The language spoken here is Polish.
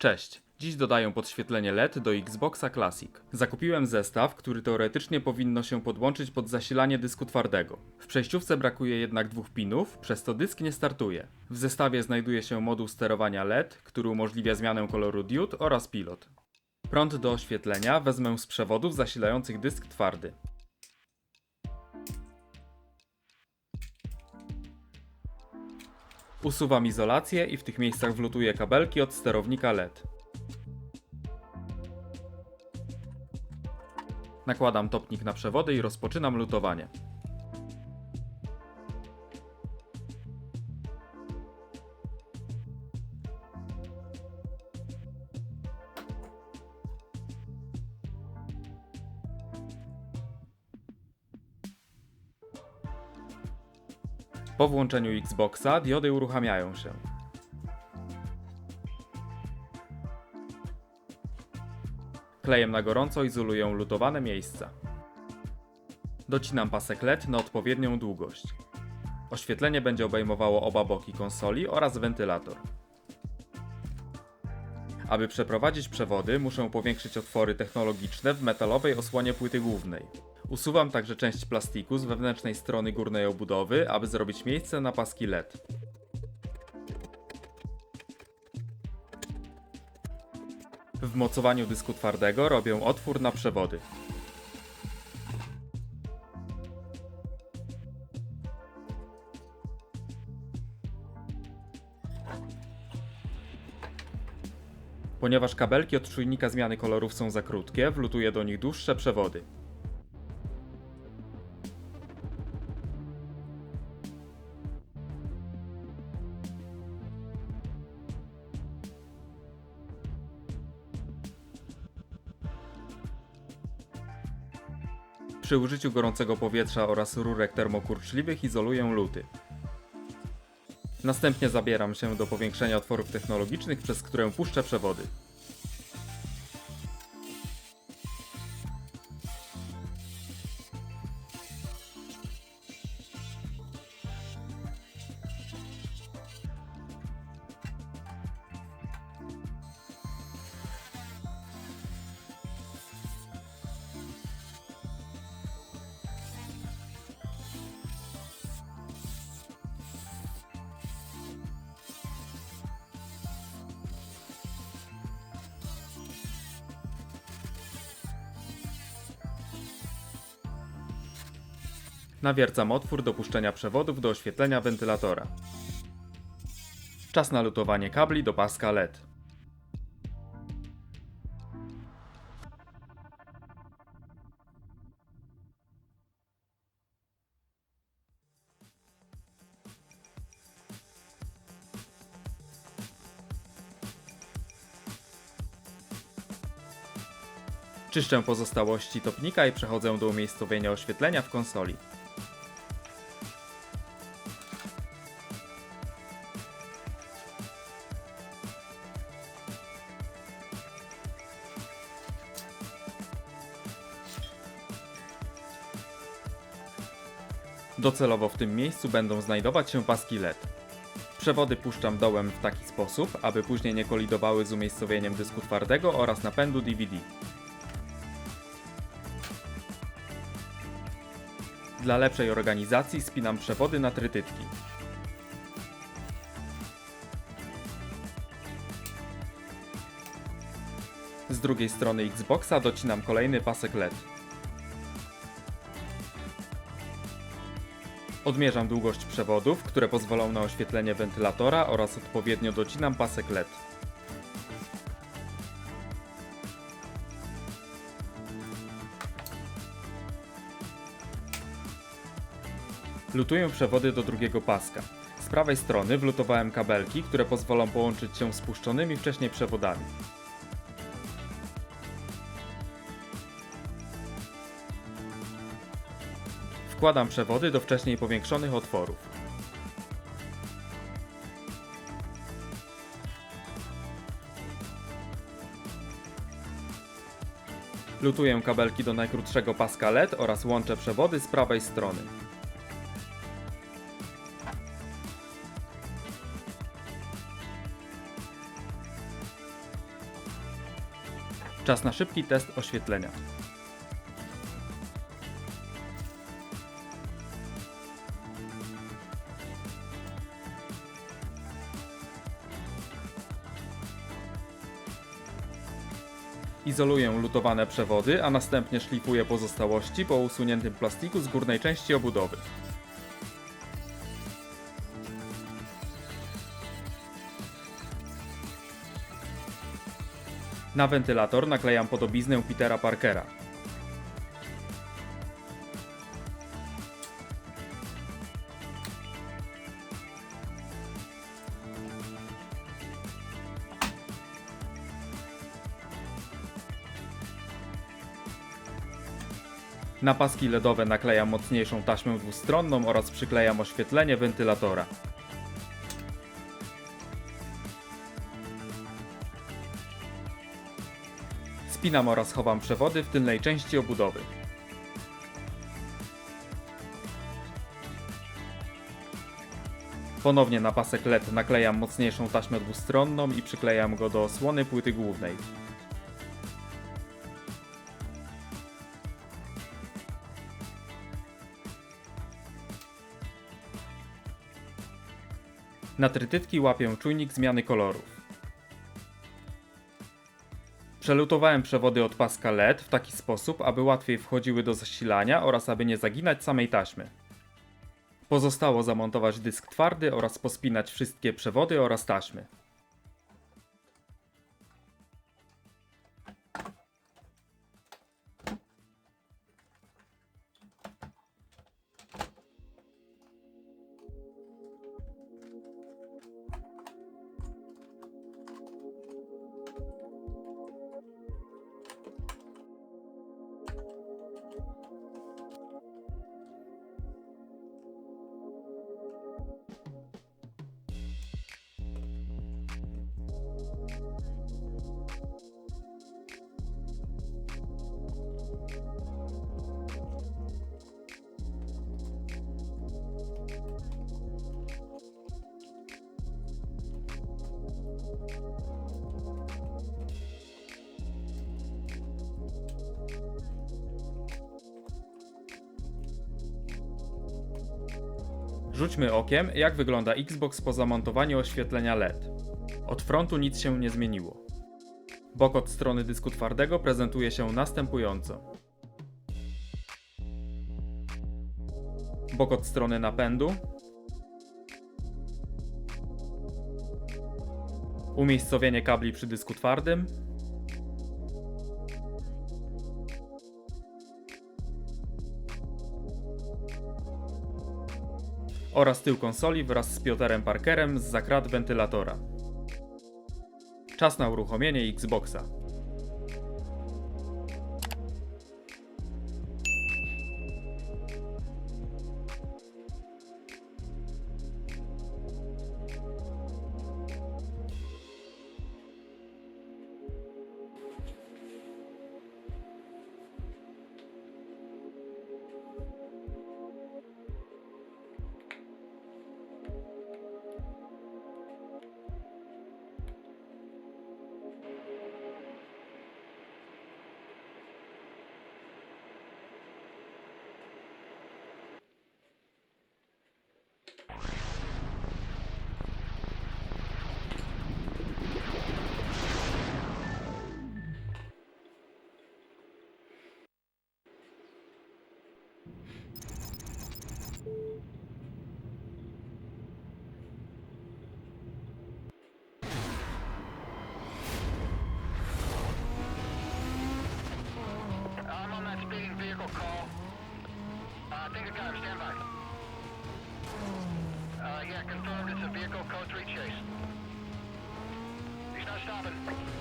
Cześć. Dziś dodaję podświetlenie LED do Xboxa Classic. Zakupiłem zestaw, który teoretycznie powinno się podłączyć pod zasilanie dysku twardego. W przejściówce brakuje jednak dwóch pinów, przez to dysk nie startuje. W zestawie znajduje się moduł sterowania LED, który umożliwia zmianę koloru diod oraz pilot. Prąd do oświetlenia wezmę z przewodów zasilających dysk twardy. Usuwam izolację i w tych miejscach wlutuję kabelki od sterownika LED. Nakładam topnik na przewody i rozpoczynam lutowanie. Po włączeniu Xboxa diody uruchamiają się. Klejem na gorąco izoluję lutowane miejsca. Docinam pasek LED na odpowiednią długość. Oświetlenie będzie obejmowało oba boki konsoli oraz wentylator. Aby przeprowadzić przewody, muszę powiększyć otwory technologiczne w metalowej osłonie płyty głównej. Usuwam także część plastiku z wewnętrznej strony górnej obudowy, aby zrobić miejsce na paski LED. W mocowaniu dysku twardego robię otwór na przewody. Ponieważ kabelki od czujnika zmiany kolorów są za krótkie, wlutuję do nich dłuższe przewody. Przy użyciu gorącego powietrza oraz rurek termokurczliwych izoluję luty. Następnie zabieram się do powiększenia otworów technologicznych, przez które puszczę przewody. Nawiercam otwór do puszczenia przewodów do oświetlenia wentylatora. Czas na lutowanie kabli do paska LED. Czyszczę pozostałości topnika i przechodzę do umiejscowienia oświetlenia w konsoli. Docelowo w tym miejscu będą znajdować się paski LED. Przewody puszczam dołem w taki sposób, aby później nie kolidowały z umiejscowieniem dysku twardego oraz napędu DVD. Dla lepszej organizacji spinam przewody na trytytki. Z drugiej strony Xboxa docinam kolejny pasek LED. Odmierzam długość przewodów, które pozwolą na oświetlenie wentylatora oraz odpowiednio docinam pasek LED. Lutuję przewody do drugiego paska. Z prawej strony wlutowałem kabelki, które pozwolą połączyć się z spuszczonymi wcześniej przewodami. Wkładam przewody do wcześniej powiększonych otworów. Lutuję kabelki do najkrótszego paska LED oraz łączę przewody z prawej strony. Czas na szybki test oświetlenia. Izoluję lutowane przewody, a następnie szlifuję pozostałości po usuniętym plastiku z górnej części obudowy. Na wentylator naklejam podobiznę Petera Parkera. Na paski LEDowe naklejam mocniejszą taśmę dwustronną oraz przyklejam oświetlenie wentylatora. Spinam oraz chowam przewody w tylnej części obudowy. Ponownie na pasek LED naklejam mocniejszą taśmę dwustronną i przyklejam go do osłony płyty głównej. Na trytytki łapię czujnik zmiany kolorów. Przelutowałem przewody od paska LED w taki sposób, aby łatwiej wchodziły do zasilania oraz aby nie zaginać samej taśmy. Pozostało zamontować dysk twardy oraz pospinać wszystkie przewody oraz taśmy. Rzućmy okiem, jak wygląda Xbox po zamontowaniu oświetlenia LED. Od frontu nic się nie zmieniło. Bok od strony dysku twardego prezentuje się następująco. Bok od strony napędu. Umiejscowienie kabli przy dysku twardym. Oraz tył konsoli wraz z Piotrem Parkerem z zakrat wentylatora. Czas na uruchomienie Xboxa. Stand by. Uh, yeah, confirmed it's a vehicle code 3 chase. He's not stopping.